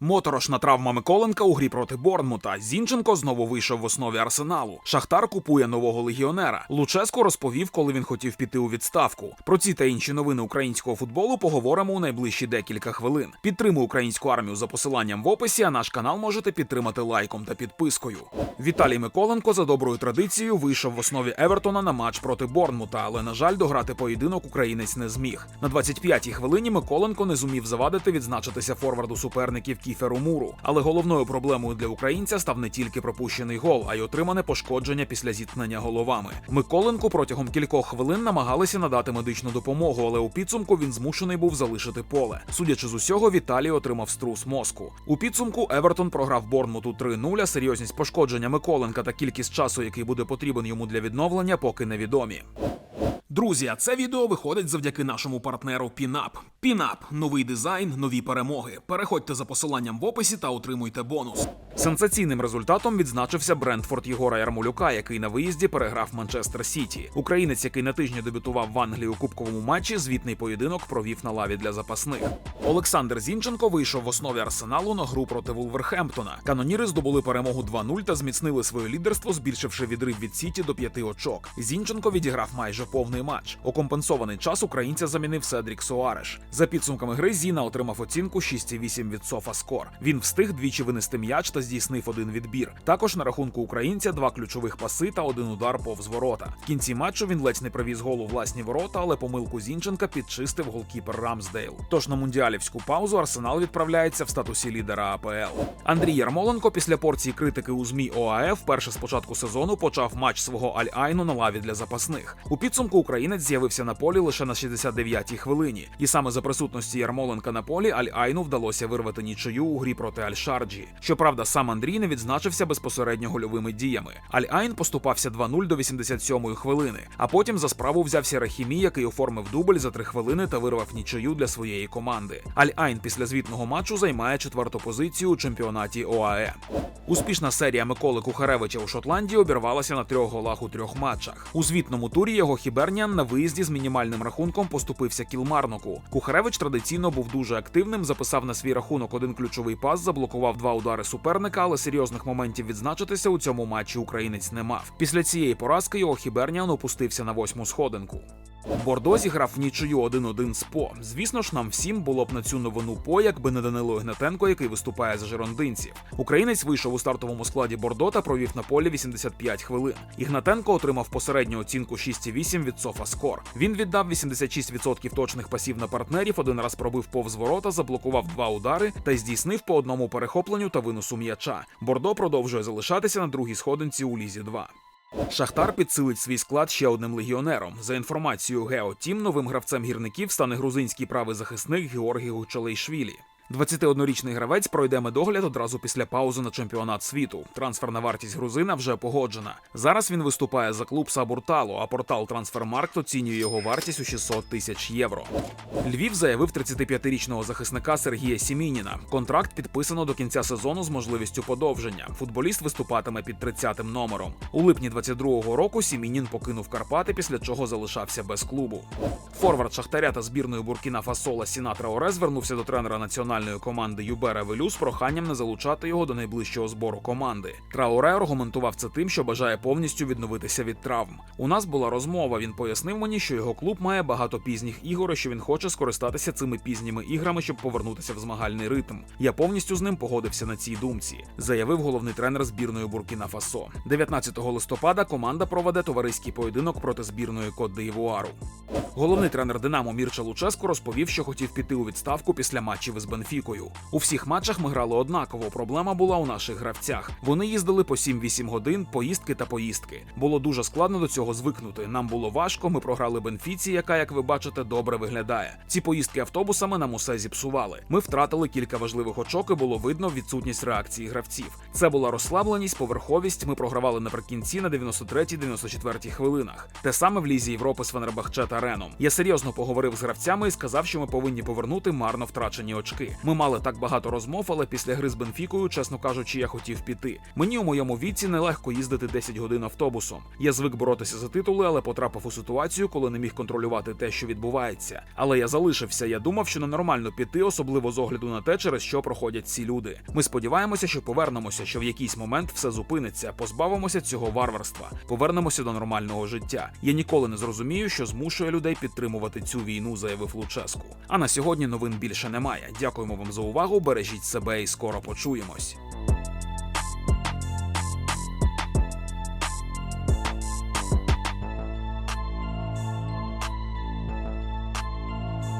Моторошна травма Миколенка у грі проти Борнмута. Зінченко знову вийшов в основі арсеналу. Шахтар купує нового легіонера. Луческо розповів, коли він хотів піти у відставку. Про ці та інші новини українського футболу поговоримо у найближчі декілька хвилин. Підтримуй українську армію за посиланням в описі. А наш канал можете підтримати лайком та підпискою. Віталій Миколенко за доброю традицією вийшов в основі Евертона на матч проти Борнмута, але на жаль, дограти поєдинок українець не зміг. На 25-й хвилині Миколенко не зумів завадити відзначитися форварду суперників Кіферу Муру. Але головною проблемою для українця став не тільки пропущений гол, а й отримане пошкодження після зіткнення головами. Миколенку протягом кількох хвилин намагалися надати медичну допомогу, але у підсумку він змушений був залишити поле. Судячи з усього, Віталій отримав струс мозку. У підсумку Евертон програв Борнмуту 3-0, а серйозність пошкодження Миколенка та кількість часу, який буде потрібен йому для відновлення, поки невідомі. Друзі, це відео виходить завдяки нашому партнеру Пінап. Пінап новий дизайн, нові перемоги. Переходьте за посиланням в описі та отримуйте бонус. Сенсаційним результатом відзначився Брентфорд Єгора Ярмолюка, який на виїзді переграв Манчестер Сіті. Українець, який на тижні дебютував в Англії у кубковому матчі, звітний поєдинок провів на лаві для запасних. Олександр Зінченко вийшов в основі арсеналу на гру проти Вулверхемптона. Каноніри здобули перемогу 2-0 та зміцнили своє лідерство, збільшивши відрив від Сіті до п'яти очок. Зінченко відіграв майже повний матч. У компенсований час українця замінив Седрік Соареш. За підсумками гри Зіна отримав оцінку 6,8 від Софаскор. Він встиг двічі винести м'яч та здійснив один відбір. Також на рахунку українця два ключових паси та один удар повз ворота. В кінці матчу він ледь не привіз голу власні ворота, але помилку Зінченка підчистив голкіпер Рамсдейл. Тож на мундіалівську паузу Арсенал відправляється в статусі лідера АПЛ. Андрій Ярмоленко після порції критики у змі ОАЕ вперше з початку сезону почав матч свого Аль-Айну на лаві для запасних. У підсумку українець з'явився на полі лише на 69-й хвилині, і саме за присутності Ярмоленка на полі Аль-Айну вдалося вирвати нічию у грі проти Аль-Шарджі. Щоправда, сам Андрій не відзначився безпосередньо гольовими діями. Аль-Айн поступався 2-0 до 87-ї хвилини, а потім за справу взявся Рахімі, який оформив дубль за 3 хвилини та вирвав нічию для своєї команди. Аль-Айн після звітного матчу займає четверту позицію у чемпіонаті ОАЕ. Успішна серія Миколи Кухаревича у Шотландії обірвалася на трьох голах у трьох матчах. У звітному турі його Хіберніан на виїзді з мінімальним рахунком поступився Кілмарноку. Кухаревич традиційно був дуже активним, записав на свій рахунок один ключовий пас, заблокував два удари суперника, але серйозних моментів відзначитися у цьому матчі українець не мав. Після цієї поразки його Хіберніан опустився на восьму сходинку. Бордо зіграв нічию 1-1 з По. Звісно ж, нам всім було б на цю новину по, якби не Данило Ігнатенко, який виступає за жирондинців. Українець вийшов у стартовому складі Бордо та провів на полі 85 хвилин. Ігнатенко отримав посередню оцінку 6,8 від Софаскор. Він віддав 86% точних пасів на партнерів, один раз пробив повз ворота, заблокував два удари та здійснив по одному перехопленню та виносу м'яча. Бордо продовжує залишатися на другій сходинці у лізі 2. Шахтар підсилить свій склад ще одним легіонером. За інформацією Геотім, новим гравцем гірників стане грузинський правий захисник Георгій Гучалейшвілі. 21-річний гравець пройде медогляд одразу після паузи на чемпіонат світу. Трансферна вартість грузина вже погоджена. Зараз він виступає за клуб Сабуртало, а портал Трансфермаркт оцінює його вартість у 600 тисяч євро. Львів заявив 35-річного захисника Сергія Сімініна. Контракт підписано до кінця сезону з можливістю подовження. Футболіст виступатиме під 30-м номером. У липні 22-го року Сімінін покинув Карпати, після чого залишався без клубу. Форвард Шахтаря та збірної Буркіна Фасола Сінатра Оре звернувся до тренера національної команди Юбера Велю з проханням не залучати його до найближчого збору команди. Траоре аргументував це тим, що бажає повністю відновитися від травм. У нас була розмова. Він пояснив мені, що його клуб має багато пізніх ігор, і що він хоче скористатися цими пізніми іграми, щоб повернутися в змагальний ритм. Я повністю з ним погодився на цій думці, заявив головний тренер збірної Буркіна Фасо. 19 листопада команда проведе товариський поєдинок проти збірної Кот d'Ivoire. Головний тренер Динамо Мірча Луческо розповів, що хотів піти у відставку після матчів із Бенфікою. У всіх матчах ми грали однаково. Проблема була у наших гравцях. Вони їздили по 7-8 годин, поїздки та поїздки. Було дуже складно до цього звикнути. Нам було важко. Ми програли Бенфіці, яка, як ви бачите, добре виглядає. Ці поїздки автобусами нам усе зіпсували. Ми втратили кілька важливих очок, і було видно відсутність реакції гравців. Це була розслабленість, поверховість. Ми програвали наприкінці на 93-94 хвилинах. Те саме в лізі Європи з Фенербахче та Реном. Я серйозно поговорив з гравцями і сказав, що ми повинні повернути марно втрачені очки. Ми мали так багато розмов, але після гри з Бенфікою, чесно кажучи, я хотів піти. Мені у моєму віці нелегко їздити 10 годин автобусом. Я звик боротися за титули, але потрапив у ситуацію, коли не міг контролювати те, що відбувається. Але я залишився. Я думав, що ненормально піти, особливо з огляду на те, через що проходять ці люди. Ми сподіваємося, що повернемося, що в якийсь момент все зупиниться, позбавимося цього варварства, повернемося до нормального життя. Я ніколи не зрозумію, що змушує людей підтримувати цю війну, заявив Луческу. А на сьогодні новин більше немає. Дякуємо вам за увагу. Бережіть себе і скоро почуємось.